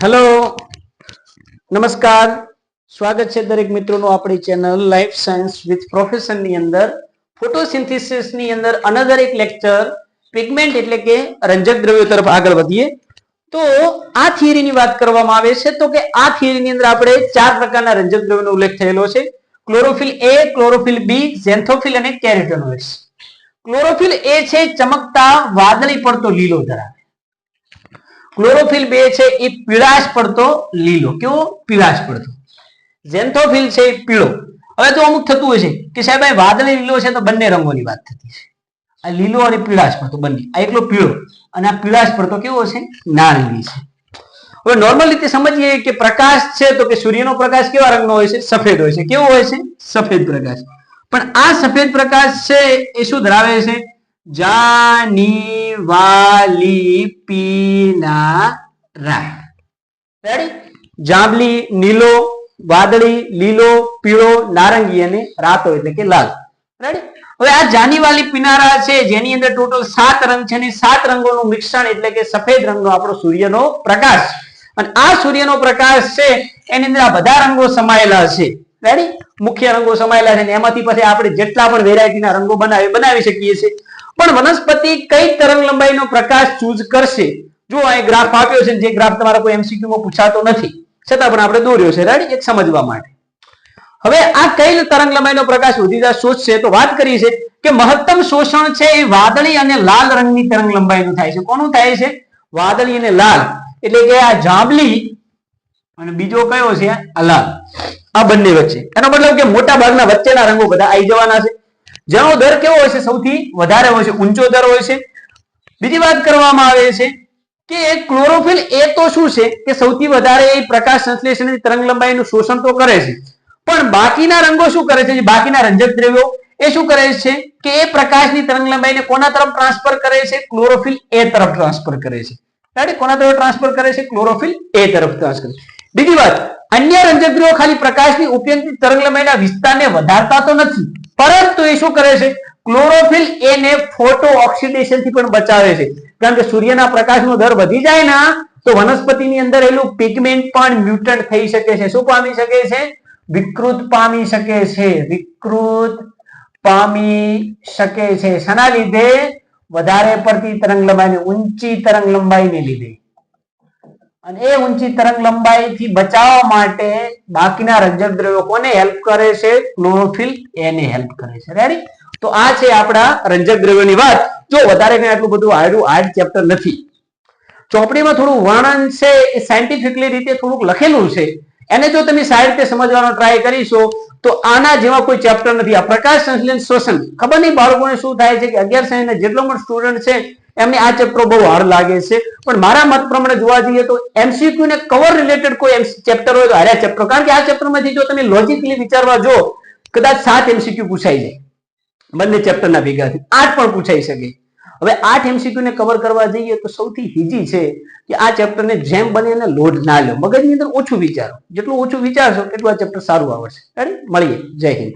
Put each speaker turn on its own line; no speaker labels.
Hello નમસ્કાર. સ્વાગત છે દરેક મિત્રોનું આપણી ચેનલ લાઈફ સાયન્સ વિથ પ્રોફેશનની અંદર. ફોટોસિન્થેસિસની અંદર અનધર એક લેક્ચર પિગમેન્ટ એટલે કે રંજક દ્રવ્યો તરફ આગળ વધીએ. તો આ થિયરીની વાત કરવામાં આવે છે. તો કે આ થિયરીની અંદર આપણે ચાર પ્રકારના રંજક દ્રવ્યોનો ઉલ્લેખ થયેલો છે. ક્લોરોફિલ એ ક્લોરોફિલ બી ઝેન્થોફિલ અને કેરેટોનોઇડ્સ ક્લોરોફિલ એ છે ચમકતા વાદળી પડતો લીલો ધરાવે ક્લોરોફિલ બે છે એ પીળાશ પડતો લીલો. કેવો? પીળાશ પડતો. ઝેન્થોફિલ છે એ પીળો. હવે તો અમુક થતું હોય છે કે સાહેબ, આ વાદળી લીલો છે તો બંને રંગોની વાત થતી છે. આ લીલો અને પીળાશ પડતો બંને. આ એકલો પીળો અને આ પીળાશ પડતો કેવો છે નારંગી છે. હવે નોર્મલ રીતે સમજીએ કે પ્રકાશ છે તો કે સૂર્યનો પ્રકાશ કેવા રંગનો હોય છે? સફેદ હોય છે. કેવો હોય છે? સફેદ પ્રકાશ. પણ આ સફેદ પ્રકાશ છે એ શું ધરાવે છે? જાની વાલી પીનારા રેડી જાંબલી, નીલો, વાદળી, લીલો, પીળો, નારંગી અને રાતો એટલે કે લાલ. રેડી હવે આ જાનીવાલી પીનારા છે, જેની અંદર ટોટલ સાત રંગ છે અને સાત રંગોનું મિશ્રણ એટલે કે સફેદ રંગનો આપણો સૂર્યનો પ્રકાશ. અને આ સૂર્યનો પ્રકાશ છે, એની અંદર આ બધા રંગો સમાયેલા છે. રેડી મુખ્ય રંગો સમાયેલા છે એમાંથી પછી આપણે જેટલા પણ વેરાયટીના રંગો બનાવી બનાવી શકીએ છીએ. પણ વનસ્પતિ કઈ તરંગ લંબાઈનો પ્રકાશ ચૂઝ કરશે? જો અહીં ગ્રાફ આપ્યો છે જે ગ્રાફ તમારા કોઈ MCQ પૂછાતો નથી, છતાં પણ આપણે દોર્યો છે. રેડી એક સમજવા માટે. હવે આ કઈ તરંગ લંબાઈનો પ્રકાશ ઉદીદા શોષશે તો વાત કરી છે કે મહત્તમ શોષણ છે એ વાદળી અને લાલ રંગની તરંગ લંબાઈનું થાય છે. કોનું થાય છે? વાદળી અને લાલ. એટલે કે આ જાંબલી અને બીજો કયો છે? આ લાલ. આ બંને વચ્ચે. એનો મતલબ કે મોટા ભાગના વચ્ચેના રંગો બધા આવી જવાના છે. જેનો દર કેવો હોય છે? સૌથી વધારે હોય છે, ઊંચો દર હોય છે. બીજી વાત કરવામાં આવે છે કે ક્લોરોફિલ એ તો શું છે? કે સૌથી વધારે એ પ્રકાશ સંશ્લેષણની તરંગ લંબાઈનું શોષણ તો કરે છે. પણ બાકીના રંગો શું કરે છે? બાકીના રંજક દ્રવ્યો, એ શું કરે છે? કે એ પ્રકાશની તરંગ લંબાઈને કોના તરફ ટ્રાન્સફર કરે છે? ક્લોરોફિલ એ તરફ ટ્રાન્સફર કરે છે. કોના તરફ ટ્રાન્સફર કરે છે? ક્લોરોફિલ એ તરફ ટ્રાન્સફર બીજી વાત, અન્ય રંજક ખાલી પ્રકાશની ઉપયોગી તરંગ લંબાઈના વિસ્તારને વધારતા તો નથી. પરંતુ એ શું કરે છે? ક્લોરોફિલ એને ફોટો ઓક્સિડેશનથી પણ બચાવે છે. કારણ કે સૂર્યના પ્રકાશનો દર વધી જાય ને, તો વનસ્પતિની અંદર એલું પિગમેન્ટ પણ મ્યુટન્ટ થઈ શકે છે. શું પામી શકે છે? વિકૃત પામી શકે છે. વિકૃત પામી શકે છે. શાના લીધે? વધારે પડતી તરંગ લંબાઈને ઊંચી તરંગ લંબાઈને લીધે. અને એ ઊંચી તરંગ લંબાઈથી બચાવવા માટે બાકીના રંજક દ્રવ્યો કોને હેલ્પ કરે છે? ક્લોરોફિલ એને હેલ્પ કરે છે. રેડી તો આ છે આપણા રંજક દ્રવ્યોની વાત. જો વધારે કઈ આટલું બધું આડું આર્ટ ચેપ્ટર નથી. ચોપડીમાં થોડું વર્ણન છે, એ સાયન્ટિફિકલી રીતે થોડુંક લખેલું છે. એને જો તમે સારી રીતે સમજવાનો ટ્રાય કરીશો, તો આના જેવા કોઈ ચેપ્ટર નથી. આ પ્રકાશ સંશ્લેષણ શોષણ. ખબર નહીં બાળકોને શું થાય છે કે અગિયાર સાયન્સ જેટલો પણ સ્ટુડન્ટ છે એમને આ ચેપ્ટર બહુ હાર્ડ લાગે છે. પણ મારા મત પ્રમાણે જોવા જઈએ તો એમસીક્યુ ને કવર રિલેટેડ કોઈ ચેપ્ટર હોય તો હાર્યા ચેપ્ટર કારણ કે આ ચેપ્ટરમાંથી જો તમે લોજિકલી વિચારવા જો કદાચ સાત એમસીક્યુ પૂછાઈ જાય. બંને ચેપ્ટરના ભેગાથી આઠ પણ પૂછાઈ શકે. હવે આઠ એમસીક્યુ ને કવર કરવા જઈએ તો સૌથી ઈઝી છે કે આ ચેપ્ટરને જેમ બને એને લોડ ના લો. મગજની અંદર ઓછું વિચારો. જેટલું ઓછું વિચારશો, એટલું આ ચેપ્ટર સારું આવડશે. મળીએ. જય હિન્દ.